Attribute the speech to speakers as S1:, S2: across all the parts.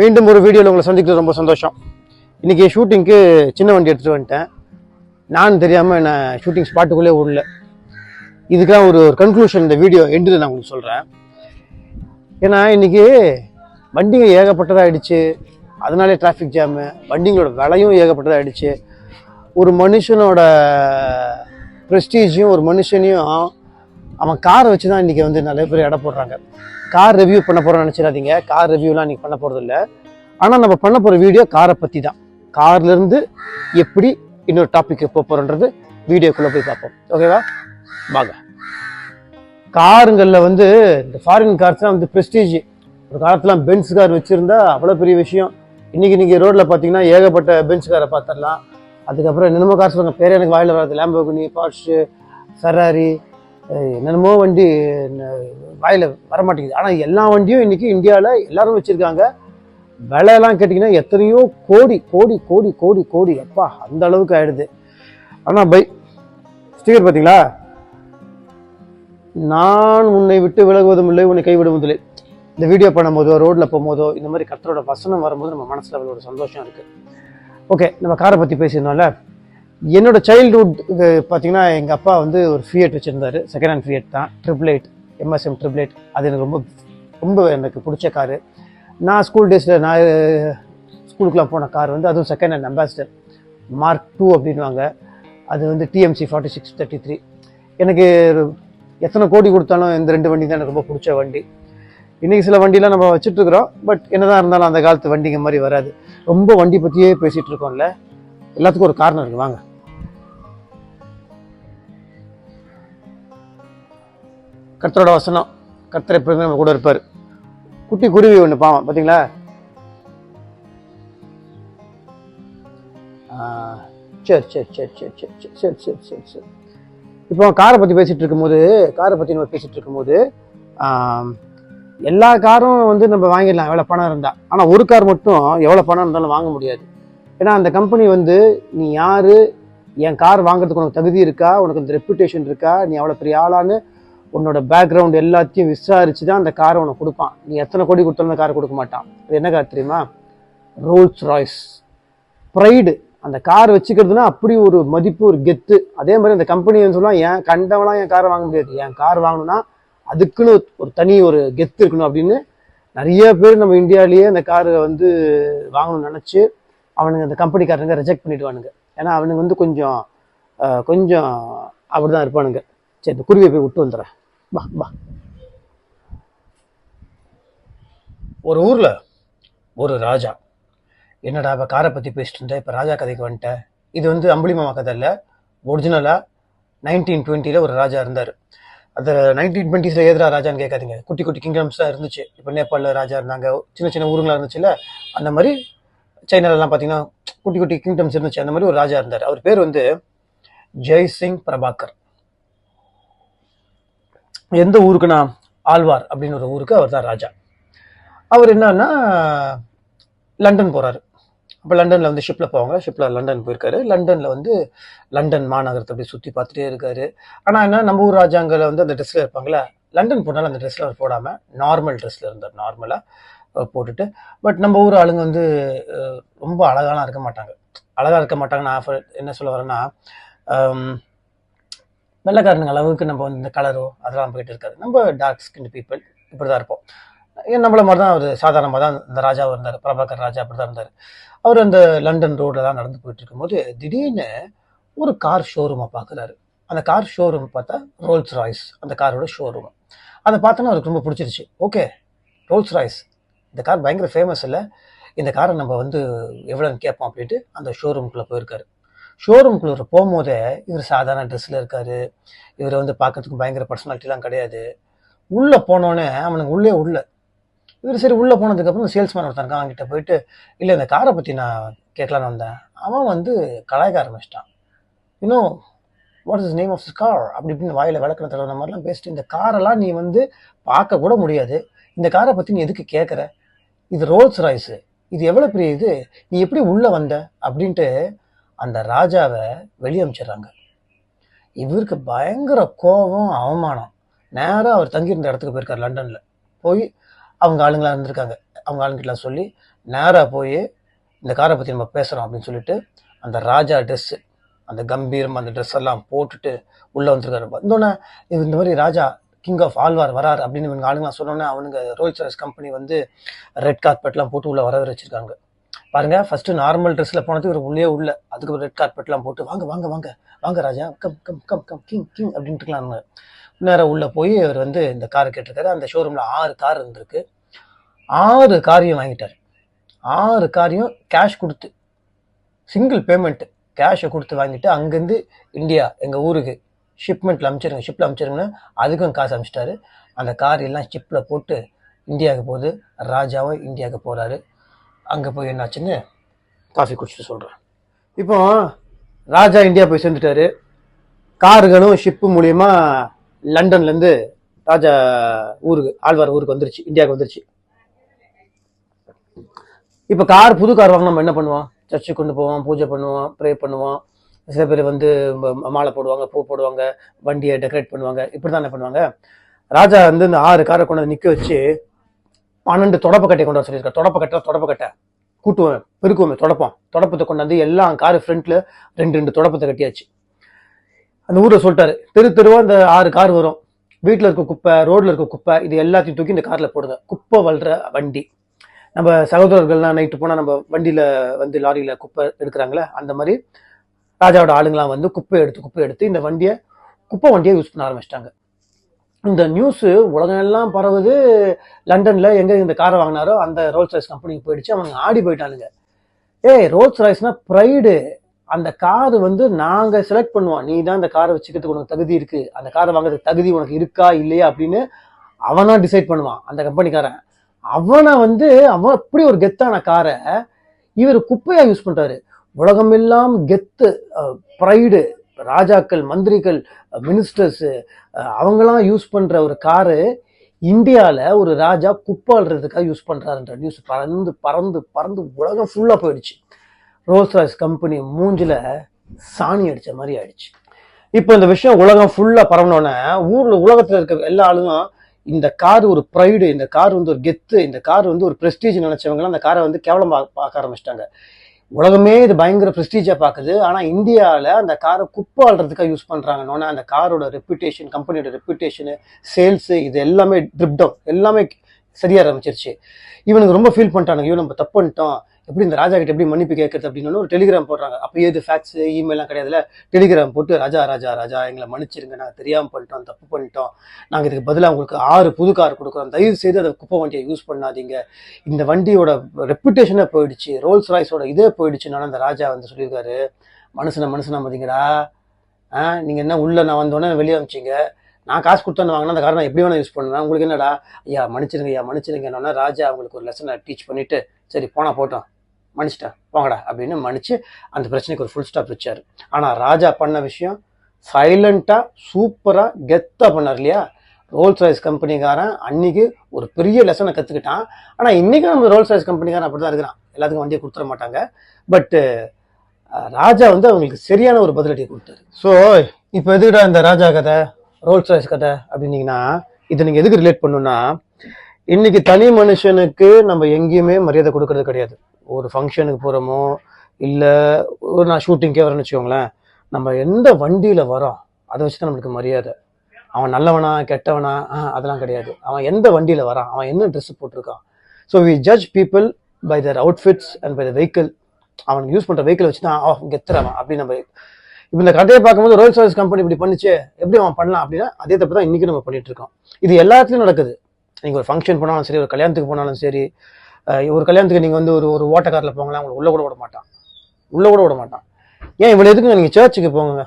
S1: மீண்டும் ஒரு வீடியோவில் உங்களை சந்திக்கிறது ரொம்ப சந்தோஷம். இன்றைக்கி ஷூட்டிங்க்கு சின்ன வண்டி எடுத்துகிட்டு வந்துட்டேன். நான் தெரியாமல் என்ன ஷூட்டிங் ஸ்பாட்டுக்குள்ளே விடல இதுக்கெல்லாம் ஒரு ஒரு கன்க்ளூஷன் இந்த வீடியோ எண்டில் நான் உங்களுக்கு சொல்கிறேன் ஏன்னா இன்றைக்கி வண்டிங்க ஏகப்பட்டதாகிடுச்சு அதனாலே டிராஃபிக் ஜாமு வண்டிங்களோட விலையும் ஏகப்பட்டதாக ஆகிடுச்சு ஒரு மனுஷனோட ப்ரெஸ்டீஜையும் ஒரு மனுஷனையும் அவன் காரை வச்சு தான் இன்றைக்கி வந்து நிறைய பேர் எடை போடுறாங்க. கார் ரிவ்யூ பண்ண போகிறோம்னு நினச்சிடாதீங்க. கார் ரிவ்யூலாம் இன்றைக்கி பண்ண போகிறது இல்லை ஆனால் நம்ம பண்ண போகிற வீடியோ காரை பற்றி தான் கார்லேருந்து எப்படி இன்னொரு டாபிக் போக போகிறோன்றது வீடியோக்குள்ளே போய் பார்ப்போம். ஓகேவா வாங்க. காருங்களில் வந்து இந்த ஃபாரின் கார்ஸ்லாம் வந்து ப்ரெஸ்டீஜ் ஒரு காலத்துலாம் பென்ஸ் கார் வச்சுருந்தா அவ்வளோ பெரிய விஷயம். இன்றைக்கி நீங்கள் ரோட்டில் பார்த்தீங்கன்னா ஏகப்பட்ட பென்ஸ் காரை பார்த்துடலாம் அதுக்கப்புறம் என்னென்னமோ கார் சொல்லுங்கள் பேர் எனக்கு வாயில் வராது. லேம்போகினி பாட்ஷு ஃபெராரி என்னென்னமோ வண்டி வாயில் வரமாட்டேங்குது. ஆனால் எல்லா வண்டியும் இன்றைக்கி இந்தியாவில் எல்லாரும் வச்சுருக்காங்க. விலையெல்லாம் கேட்டிங்கன்னா எத்தனையோ கோடி கோடி கோடி கோடி கோடி. அப்பா அந்த அளவுக்கு ஆயிடுது. ஆனால் பை ஸ்டிக்கர் பார்த்தீங்களா? நான் உன்னை விட்டு விலகுவதும் இல்லை உன்னை கைவிடுவதும் இல்லை. இந்த வீடியோ பண்ணும்போதோ ரோட்டில் போகும்போதோ இந்த மாதிரி கத்தரோட வசனம் வரும்போது நம்ம மனசில் அவ்வளோ ஒரு சந்தோஷம் இருக்குது ஓகே நம்ம காரை பற்றி பேசியிருந்தோம்ல என்னோட சைல்டுஹுட் பார்த்தீங்கன்னா எங்கள் அப்பா வந்து ஒரு ஃபியட் வச்சுருந்தாரு. செகண்ட் ஹேண்ட் ஃபியட் தான். Triple eight MSM triple eight அது எனக்கு ரொம்ப ரொம்ப எனக்கு பிடிச்ச காரு நான் ஸ்கூல் டேஸில் நான் ஸ்கூலுக்குலாம் போன கார் வந்து அதுவும் second hand Ambassador mark two அப்படின்வாங்க அது வந்து TMC forty six thirty three எனக்கு எத்தனை கோடி கொடுத்தாலும் இந்த ரெண்டு வண்டி தான் எனக்கு ரொம்ப பிடிச்ச வண்டி. இன்றைக்கி சில வண்டிலாம் நம்ம வச்சுட்ருக்குறோம். பட் என்னதான் இருந்தாலும் அந்த காலத்து வண்டிங்க மாதிரி வராது. ரொம்ப வண்டி பற்றியே பேசிகிட்டு இருக்கோம்ல எல்லாத்துக்கும் ஒரு காரணம் இருக்குது வாங்க. கர்த்தரோட வசனம் கர்த்தர் எப்பவுமே நம்ம கூட இருப்பார் குட்டி குருவி ஒன்று பாவம் பார்த்தீங்களா சரி சரி சரி சரி சரி சரி சரி சரி சரி சரி இப்போ காரை பற்றி பேசிகிட்டு இருக்கும்போது காரை பற்றி நம்ம பேசிகிட்டு இருக்கும்போது எல்லா காரும் வந்து நம்ம வாங்கிடலாம் எவ்வளோ பணம் இருந்தால் ஆனால் ஒரு கார் மட்டும் எவ்வளோ பணம் இருந்தாலும் வாங்க முடியாது ஏன்னா அந்த கம்பெனி வந்து நீ யார் என் கார் வாங்குறதுக்கு உனக்கு தகுதி இருக்கா உனக்கு அந்த ரெப்புடேஷன் இருக்கா நீ அவ்வளோ பெரிய ஆளான்னு உன்னோட பேக்ரவுண்ட் எல்லாத்தையும் விசாரிச்சு தான் அந்த காரை உனக்கு கொடுப்பான். நீ எத்தனை கோடி கொடுத்தாலும் அந்த காரை கொடுக்க மாட்டான். அது என்ன கார் தெரியுமா? ரோல்ஸ் ராய்ஸ் ப்ரைடு அந்த கார் வச்சுக்கிறதுனா அப்படி ஒரு மதிப்பு ஒரு கெத்து. அதே மாதிரி அந்த கம்பெனி சொல்லலாம் ஏன் கண்டவெல்லாம் என் காரை வாங்க முடியாது. என் கார் வாங்கணும்னா அதுக்குன்னு ஒரு தனி ஒரு கெத்து இருக்கணும் அப்படின்னு நிறைய பேர் நம்ம இந்தியாவிலேயே அந்த காரை வந்து வாங்கணும்னு நினச்சி அவனுங்க அந்த கம்பெனிக்காரனுங்க ரிஜெக்ட் பண்ணிடுவானுங்க. ஏன்னா அவனுங்க வந்து கொஞ்சம் கொஞ்சம் அப்படி தான் இருப்பானுங்க. சரி இந்த குருவியை போய் விட்டு வந்துடுறேன். வா பா ஒரு ஊரில் ஒரு ராஜா. என்னடா இப்போ காரை பற்றி பேசிட்டு இருந்தேன் இப்போ ராஜா கதைக்கு வந்துட்டேன். இது வந்து அம்புலி மாமா கதை இல்லை. ஒரிஜினலாக நைன்டீன் டுவெண்ட்டியில் ஒரு ராஜா இருந்தார். அது நைன்டீன் டுவெண்ட்டிஸில் எதிரா ராஜான்னு கேட்காதீங்க. குட்டி குட்டி கிங்டம்ஸாக இருந்துச்சு. இப்போ நேபாளில் ராஜா இருந்தாங்க. சின்ன சின்ன ஊருங்களா இருந்துச்சுல்ல? அந்த மாதிரி சைனாலலாம் பார்த்தீங்கன்னா குட்டி குட்டி கிங்டம்ஸ் இருந்துச்சு. அந்த மாதிரி ஒரு ராஜா இருந்தார். அவர் பேர் வந்து ஜெய் சிங் பிரபாகர். எந்த ஊருக்குன்னா ஆழ்வார் அப்படின்னு ஒரு ஊருக்கு அவர் தான் ராஜா. அவர் என்னன்னா லண்டன் போறாரு. அப்போ லண்டனில் வந்து ஷிப்பில் போவாங்க. ஷிப்பில் லண்டன் போயிருக்காரு. லண்டனில் வந்து லண்டன் மாநகரத்தை அப்படியே சுற்றி பார்த்துட்டே இருக்காரு. ஆனால் என்ன நம்ம ஊர் ராஜாங்களை வந்து அந்த ட்ரெஸ்ஸில் இருப்பாங்களே லண்டன் போனாலும் அந்த ட்ரெஸ்ஸில் அவர் போடாமல் நார்மல் ட்ரெஸ்ஸில் இருந்தார். நார்மலாக போட்டுட்டு. பட் நம்ம ஊர் ஆளுங்க வந்து ரொம்ப அழகாலாம் இருக்க மாட்டாங்க. அழகாக இருக்க மாட்டாங்க நான் என்ன சொல்ல வரேன்னா வெள்ளக்காரனுங்க அளவுக்கு நம்ம வந்து இந்த கலரோ அதெல்லாம் போயிட்டு இருக்காது. நம்ம டார்க் ஸ்கின் பீப்புள் இப்படி தான் இருப்போம். ஏன் நம்மள மாதிரி தான் அவர் சாதாரணமாக தான் இந்த ராஜாவும் இருந்தார் பிரபாகர் ராஜா அப்படி தான் இருந்தார். அவர் அந்த லண்டன் ரோடில் தான் நடந்து போயிட்டு இருக்கும்போது திடீர்னு ஒரு கார் ஷோரூமை பார்க்குறாரு அந்த கார் ஷோரூம் பார்த்தா ரோல்ஸ் ராய்ஸ் அந்த காரோட ஷோரூம் அதை பார்த்தோன்னா அவருக்கு ரொம்ப பிடிச்சிருச்சு. ஓகே ரோல்ஸ் ராய்ஸ் இந்த கார் பயங்கர ஃபேமஸ் இல்லை. இந்த காரை நம்ம வந்து எவ்வளோன்னு கேட்போம் அப்படின்ட்டு அந்த ஷோரூம்குள்ளே போயிருக்காரு. ஷோரூம்குள்ளே போகும்போதே இவர் சாதாரண ட்ரெஸ்ஸில் இருக்காரு. இவர் வந்து பார்க்கறதுக்கு பயங்கர பர்சனாலிட்டிலாம் கிடையாது. உள்ளே போனோடனே அவனுக்கு உள்ளே உள்ள. இவர் சரி உள்ளே போனதுக்கப்புறம் சேல்ஸ்மேன் ஒருத்தன் அவங்ககிட்ட அவன்கிட்ட போயிட்டு இல்லை இந்த காரை பற்றி நான் கேட்கலான்னு வந்தேன். அவன் வந்து கலாய்க்க ஆரம்பிச்சிட்டான். இன்னும் what is name of this car அப்படி இப்படின்னு வாயில் விளக்கண தடவை மாதிரிலாம் பேசிட்டு இந்த காரெல்லாம் நீ வந்து பார்க்க கூட முடியாது. இந்த காரை பற்றி நீ எதுக்கு கேட்குற? இது ரோல்ஸ் ராய்ஸு இது எவ்வளோ பெரிய இது? நீ எப்படி உள்ளே வந்த? அப்படின்ட்டு அந்த ராஜாவை வெளியே இவருக்கு பயங்கர கோபம் அவமானம். நேராக அவர் தங்கியிருந்த இடத்துக்கு போயிருக்கார் லண்டனில். போய் அவங்க ஆளுங்களாக இருந்திருக்காங்க. அவங்க ஆளுங்கிட்டலாம் சொல்லி நேராக போய் இந்த காரை பற்றி நம்ம பேசுகிறோம் அப்படின்னு சொல்லிட்டு அந்த ராஜா ட்ரெஸ்ஸு அந்த கம்பீரம் அந்த ட்ரெஸ் எல்லாம் போட்டுட்டு உள்ளே வந்திருக்காரு. வந்தோடனே இது இந்த மாதிரி ராஜா கிங் ஆஃப் ஆழ்வார் வரார் அப்படின்னு இவங்க ஆளுங்களாம் சொன்னோன்னே அவனுங்க ரோல்ஸ் ராய்ஸ் கம்பெனி வந்து ரெட் கார்பெட்லாம் போட்டு உள்ளே வர வச்சிருக்காங்க. பாருங்க ஃபர்ஸ்ட் நார்மல் ட்ரெஸ்ல போனது ஒரு உள்ளே உள்ள அதுக்கு ரெட் கார்பெட்லாம் போட்டு வாங்க வாங்க வாங்க வாங்க ராஜா come come come come king king அப்படின்ட்டுலாம் இருக்கலாம் நேராக உள்ளே போய் அவர் வந்து இந்த கார் கேட்டிருக்காரு. அந்த ஷோரூமில் ஆறு கார் இருந்திருக்கு. ஆறு காரையும் வாங்கிட்டார். ஆறு காரையும் கேஷ் கொடுத்து சிங்கிள் பேமெண்ட்டு கேஷை கொடுத்து வாங்கிட்டு அங்கேருந்து இந்தியா எங்கள் ஊருக்கு ஷிப்மெண்ட்டில் அனுப்பிச்சிருங்க ஷிப்பில் அனுப்பிச்சிருங்கன்னு அதுக்கும் காசு அனுப்பிச்சிட்டாரு அந்த கார் எல்லாம் ஷிப்பில் போட்டு இந்தியாவுக்கு போகுது. ராஜாவும் இந்தியாவுக்கு போகிறாரு அங்கே போய் என்னாச்சுன்னு காஃபி குடிச்சிட்டு சொல்கிறேன் இப்போ ராஜா இந்தியா போய் சேர்ந்துட்டாரு. கார்களும் ஷிப்பு மூலியமா லண்டன்லேருந்து ராஜா ஊருக்கு ஆழ்வார் ஊருக்கு வந்துருச்சு இந்தியாவுக்கு வந்துருச்சு. இப்போ கார் புது கார் வாங்க நம்ம என்ன பண்ணுவோம்? சர்ச்சுக்கு கொண்டு போவோம் பூஜை பண்ணுவோம் ப்ரே பண்ணுவோம். சில பேர் வந்து மாலை போடுவாங்க பூ போடுவாங்க வண்டியை டெக்கரேட் பண்ணுவாங்க. இப்படி தான் என்ன பண்ணுவாங்க? ராஜா வந்து இந்த ஆறு காரை கொண்டு நிற்க வச்சு பன்னெண்டு தொடப்ப கட்டை கொண்டு வர சொல்லியிருக்காரு. தொடப்ப கட்டை தொடப்ப கட்டை. கூட்டுவோம் பெருக்குவோமே தொடப்பம். தொடப்பத்தை கொண்டாந்து எல்லா காரு ஃப்ரண்ட்ல ரெண்டு ரெண்டு தொடப்பத்தை கட்டியாச்சு. அந்த ஊரில் சொல்லிட்டாரு தெரு தெருவா இந்த ஆறு கார் வரும். வீட்டில் இருக்க குப்பை ரோட்ல இருக்க குப்பை இது எல்லாத்தையும் தூக்கி இந்த கார்ல போடுங்க. குப்பை வளர்ற வண்டி. நம்ம சகோதரர்கள்லாம் நைட்டு போனால் நம்ம வண்டியில் வந்து லாரியில் குப்பை எடுக்கிறாங்களே அந்த மாதிரி ராஜாவோட ஆளுங்களாம் வந்து குப்பை எடுத்து குப்பை எடுத்து இந்த வண்டியை குப்பை வண்டியை யூஸ் பண்ண ஆரம்பிச்சிட்டாங்க. இந்த நியூஸ் உலகம் எல்லாம் பரவுது. லண்டன்ல எங்க இந்த காரை வாங்கினாரோ அந்த ரோல்ஸ் ரைஸ் கம்பெனிக்கு போயிடுச்சு. அவங்க ஆடி போயிட்டானுங்க. ஏய் ரோல்ஸ் ரைஸ்னா ப்ரைடு அந்த கார் வந்து நாங்க செலக்ட் பண்ணுவோம். நீ தான் இந்த காரை வச்சுக்கிறதுக்கு உனக்கு தகுதி இருக்கு. அந்த காரை வாங்குறதுக்கு தகுதி உனக்கு இருக்கா இல்லையா அப்படின்னு அவனா டிசைட் பண்ணுவான். அந்த கம்பெனிக்காரன். அவனை வந்து அவன் அப்படி ஒரு கெத்தான காரை இவர் குப்பையா யூஸ் பண்றாரு. உலகமெல்லாம் கெத்து ப்ரைடு ராஜாக்கள் மந்திரிகள் மினிஸ்டர்ஸ் அவங்களாம் யூஸ் பண்ணுற ஒரு காரு இந்தியாவில் ஒரு ராஜா குப்பை யூஸ் பண்ணுறாருன்ற நியூஸ் பறந்து பறந்து பறந்து உலகம் ஃபுல்லாக போயிடுச்சு. ரோஸ் ராய்ஸ் கம்பெனி மூஞ்சில் சாணி அடித்த மாதிரி ஆயிடுச்சு. இப்போ இந்த விஷயம் உலகம் ஃபுல்லாக பரவனோடனே ஊரில் உலகத்தில் இருக்க எல்லா ஆளுங்களும் இந்த கார் ஒரு ப்ரைடு இந்த கார் வந்து ஒரு கெத்து இந்த கார் வந்து ஒரு ப்ரெஸ்டீஜ் நினச்சவங்களாம் அந்த காரை வந்து கேவலம் பார்க்க ஆரம்பிச்சிட்டாங்க. உலகமே இது பயங்கர ப்ரெஸ்டீஜாக பார்க்குது ஆனால் இந்தியாவில் அந்த காரை குப்பை ஆள்றதுக்காக யூஸ் பண்றாங்கன்னொன்னே அந்த காரோட ரெப்புடேஷன் கம்பெனியோட ரெப்புடேஷனு சேல்ஸு இது எல்லாமே ட்ரிப் டவுன் எல்லாமே சரியாக ஆரம்பிச்சிருச்சு. இவனுக்கு ரொம்ப ஃபீல் பண்ணிட்டானுங்க. ஐயோ நம்ம தப்பு பண்ணிட்டோம். எப்படி இந்த ராஜா கிட்ட எப்படி மன்னிப்பு கேட்கறது அப்படின்னு ஒரு டெலிகிராம் போடுறாங்க. அப்போ ஏது ஃபேக்ஸ் இமெயிலாம் கிடையாதுல டெலிகிராம் போட்டு ராஜா ராஜா ராஜா எங்களை மன்னிச்சிருங்க. நாங்கள் தெரியாமல் பண்ணிட்டோம் தப்பு பண்ணிட்டோம். நாங்கள் இதுக்கு பதிலாக உங்களுக்கு ஆறு புது கார் கொடுக்குறோம். தயவு செய்து அதை குப்பை வண்டியை யூஸ் பண்ணாதீங்க. இந்த வண்டியோட ரெப்புடேஷனே போயிடுச்சு. ரோல்ஸ் ராய்ஸோட இதே போயிடுச்சுன்னு அந்த ராஜா வந்து சொல்லியிருக்காரு. மனுஷனை மனுஷனா மதிங்கடா. ஆ நீங்கள் என்ன உள்ளே நான் வந்தோடனே வெளியே அமிச்சிங்க. நான் காசு கொடுத்தோன்னு வாங்கினா அந்த காரை நான் எப்படி வேணால் யூஸ் பண்ணுவேன். உங்களுக்கு என்னடா? ஐயா மன்னிச்சிருங்க ஐயா மன்னிச்சிருங்க ராஜா அவங்களுக்கு ஒரு லெசனை டீச் பண்ணிவிட்டு சரி போனால் போட்டோம். மன்னிச்சிட்டேன் போங்கடா அப்படின்னு மன்னிச்சு அந்த பிரச்சனைக்கு ஒரு ஃபுல் ஸ்டாப் வச்சார். ஆனால் ராஜா பண்ண விஷயம் சைலண்ட்டாக சூப்பராக கெத்தாக பண்ணார் இல்லையா? ரோல்ஸ் ராய்ஸ் கம்பெனிக்காரன் அன்னைக்கு ஒரு பெரிய லெசனை கற்றுக்கிட்டான் ஆனால் இன்றைக்கி நம்ம ரோல்ஸ் ராய்ஸ் கம்பெனிக்காரன் அப்படிதான் இருக்கிறான். எல்லாத்துக்கும் வண்டியை கொடுத்துட மாட்டாங்க. பட்டு ராஜா வந்து அவங்களுக்கு சரியான ஒரு பதிலடி கொடுத்தாரு. ஸோ இப்போ எதுக்குடா இந்த ராஜா கதை ரோல்ஸ் ராய்ஸ் கதை அப்படின்னீங்கன்னா இதை நீங்கள் எதுக்கு ரிலேட் பண்ணுன்னா இன்னைக்கு தனி மனுஷனுக்கு நம்ம எங்கேயுமே மரியாதை கொடுக்கறது கிடையாது. ஒரு ஃபங்க்ஷனுக்கு போகிறோமோ இல்லை ஒரு நான் ஷூட்டிங்கே வரேன்னு வச்சுக்கோங்களேன் நம்ம எந்த வண்டியில் வரோம் அதை வச்சு தான் நம்மளுக்கு மரியாதை. அவன் நல்லவனா கெட்டவனா? ஆ, அதெல்லாம் கிடையாது. அவன் எந்த வண்டியில் வரான் அவன் என்ன ட்ரெஸ் போட்டிருக்கான்? So we judge people by their outfits and by the vehicle அவன் யூஸ் பண்ணுற வெஹிக்கிள் வச்சு தான் அவன் கெத்துறவன் அப்படின்னு நம்ம இப்போ இந்த கதையை பார்க்கும்போது ரோல்ஸ் ராய்ஸ் கம்பெனி இப்படி பண்ணிச்சு எப்படி அவன் பண்ணலாம் அப்படின்னா அதே தப்பு தான் இன்றைக்கி நம்ம பண்ணிட்டு இருக்கோம். இது எல்லாத்துலையும் நடக்குது. நீங்கள் ஒரு ஃபங்க்ஷன் போனாலும் சரி ஒரு கல்யாணத்துக்கு போனாலும் சரி ஒரு கல்யாணத்துக்கு நீங்கள் வந்து ஒரு ஒரு ஓட்டக்காரில் போங்களா உங்களுக்கு உள்ளே கூட விட மாட்டான். உள்ளே கூட விட மாட்டான். ஏன் இவ்வளோ எதுக்குங்க நீங்கள் சர்ச்சுக்கு போங்க?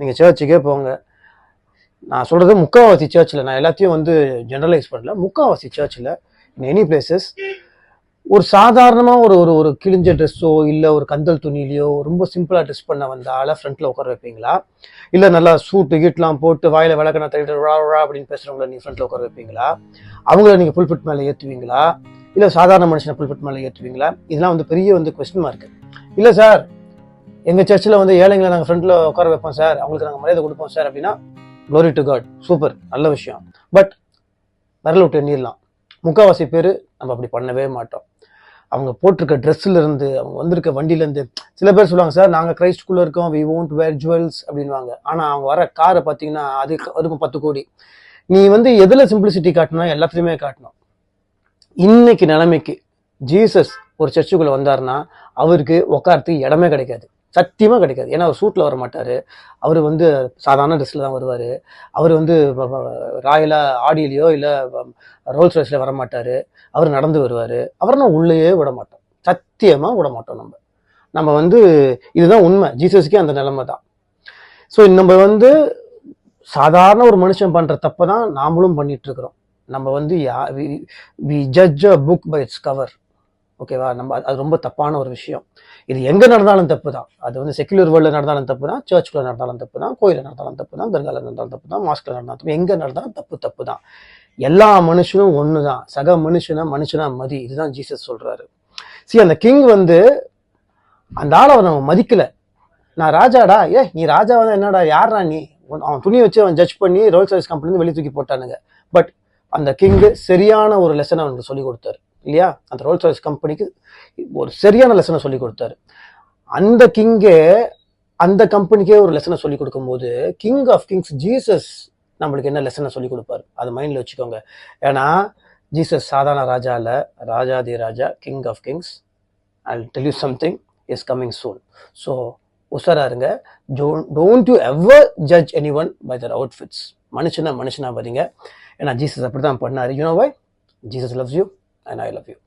S1: நீங்கள் சர்ச்சுக்கே போங்க. நான் சொல்கிறது முக்கால்வாசி சர்ச்சில் நான் எல்லாத்தையும் வந்து ஜென்ரலைஸ் பண்ணல. முக்கால்வாசி சர்ச்சில் இன் எனி பிளேசஸ் ஒரு சாதாரணமாக ஒரு ஒரு ஒரு கிழிஞ்ச ட்ரெஸ்ஸோ இல்லை ஒரு கந்தல் துணிலையோ ரொம்ப சிம்பிளாக ட்ரெஸ் பண்ண வந்த ஆளை ஃப்ரண்ட்டில் உட்கார வைப்பீங்களா? இல்லை நல்லா சூட்டு கீட்லாம் போட்டு வாயில் விளக்கணா தள்ளிட்டு ரா ரா அப்படின்னு பேசுகிறவங்கள நீங்கள் ஃப்ரண்ட்டில் உட்கார வைப்பீங்களா? அவங்கள நீங்கள் புல்பிட் மேலே ஏற்றுவீங்களா இல்லை சாதாரண மனுஷனை புல்பிட் மேலே ஏற்றுவீங்களா இதெல்லாம் வந்து பெரிய வந்து கொஸ்டின் மார்க் இல்லை சார் எங்கள் சர்ச்சில் வந்து ஏழைங்களை நாங்கள் ஃப்ரண்ட்டில் உட்கார வைப்போம் சார் அவங்களுக்கு நாங்கள் மரியாதை கொடுப்போம் சார் அப்படின்னா க்ளோரி டு காட் சூப்பர் நல்ல விஷயம். பட் விரல் விட்டு எண்ணிடலாம். முக்கால்வாசி பேர் நம்ம அப்படி பண்ணவே மாட்டோம். அவங்க போட்டிருக்க ட்ரெஸ்ஸுலேருந்து அவங்க வந்திருக்க வண்டியிலேருந்து சில பேர் சொல்லுவாங்க சார் நாங்கள் கிரைஸ்ட்குள்ள இருக்கோம். வி ஓன்ட் வேர் ஜுவல்ஸ் அப்படின்வாங்க ஆனால் அவங்க வர காரை பார்த்தீங்கன்னா அது இருக்கும் பத்து கோடி. நீ வந்து எதில் சிம்பிளிசிட்டி காட்டணும் எல்லாத்துலயுமே காட்டணும். இன்னைக்கு நிலைமைக்கு ஜீசஸ் ஒரு சர்ச்சுக்குள்ளே வந்தாருன்னா அவருக்கு உட்காரத்துக்கு இடமே கிடைக்காது. சத்தியமாக கிடைக்காது. ஏன்னா அவர் சூட்டில் வர மாட்டாரு அவர் வந்து சாதாரண ட்ரெஸ்ஸில் தான் வருவார். அவர் வந்து ராயலாக ஆடியிலையோ இல்லை ரோல்ஸ் ரைஸில் வர மாட்டார் அவர் நடந்து வருவார். அவரை நான் உள்ளேயே விட மாட்டோம் சத்தியமாக விட மாட்டோம் நம்ம. நம்ம வந்து இதுதான் உண்மை. ஜீசஸ்க்கே அந்த நிலைமை தான். ஸோ நம்ம வந்து சாதாரண ஒரு மனுஷன் பண்ணுற தப்பை தான் நாமளும் பண்ணிகிட்ருக்குறோம் நம்ம வந்து yeah we judge a book by its cover ஓகேவா நம்ம அது- அது ரொம்ப தப்பான ஒரு விஷயம். இது எங்க நடந்தாலும் தப்பு தான். அது வந்து செக்குலர் வேர்ல்டில் நடந்தாலும் தப்பு தான் சர்ச்சுக்குள்ள நடந்தாலும் தப்பு தான் கோயிலில் நடந்தாலும் தப்பு தான் தர்காவில் நடந்தாலும் தப்பு தான் மாஸ்கில் நடந்தாலும் தப்பு எங்க நடந்தாலும் தப்பு தப்பு தான். எல்லா மனுஷனும் ஒன்று தான். சக மனுஷனா மனுஷனா மதி. இதுதான் ஜீசஸ் சொல்றாரு. சரி அந்த கிங் வந்து அந்த ஆளை அவன் அவன் மதிக்கல. நான் ராஜாடா? ஏ நீ ராஜாவா தான் என்னடா? யாரா நீ? அவன் துணியை வச்சு அவன் ஜட்ஜ் பண்ணி ரோல்ஸ் ராய்ஸ் கம்பெனி வெளியே தூக்கி போட்டானுங்க. பட் அந்த கிங்கு சரியான ஒரு லெசன் அவனுக்கு சொல்லி கொடுத்தாரு. இல்லையா? அந்த ரோல்ஸ் ராய்ஸ் கம்பெனிக்கு ஒரு சரியான லெசனை சொல்லி கொடுத்தாரு. அந்த கிங்கே அந்த கம்பெனிக்கே ஒரு லெசனை சொல்லி கொடுக்கும்போது கிங் ஆஃப் கிங்ஸ் ஜீசஸ் நம்மளுக்கு என்ன லெசனை சொல்லி கொடுப்பாரு? அது மைண்டில் வச்சுக்கோங்க. ஏன்னா ஜீசஸ் சாதாரண ராஜா ராஜாதி ராஜா king of kings I tell you something is coming soon so உஷாரா இருங்க. Don't you ever judge anyone by their outfits மனுஷனா மனுஷனா பாருங்க ஏன்னா ஜீசஸ் அப்படி தான் பண்ணார். You know why Jesus loves you and I love you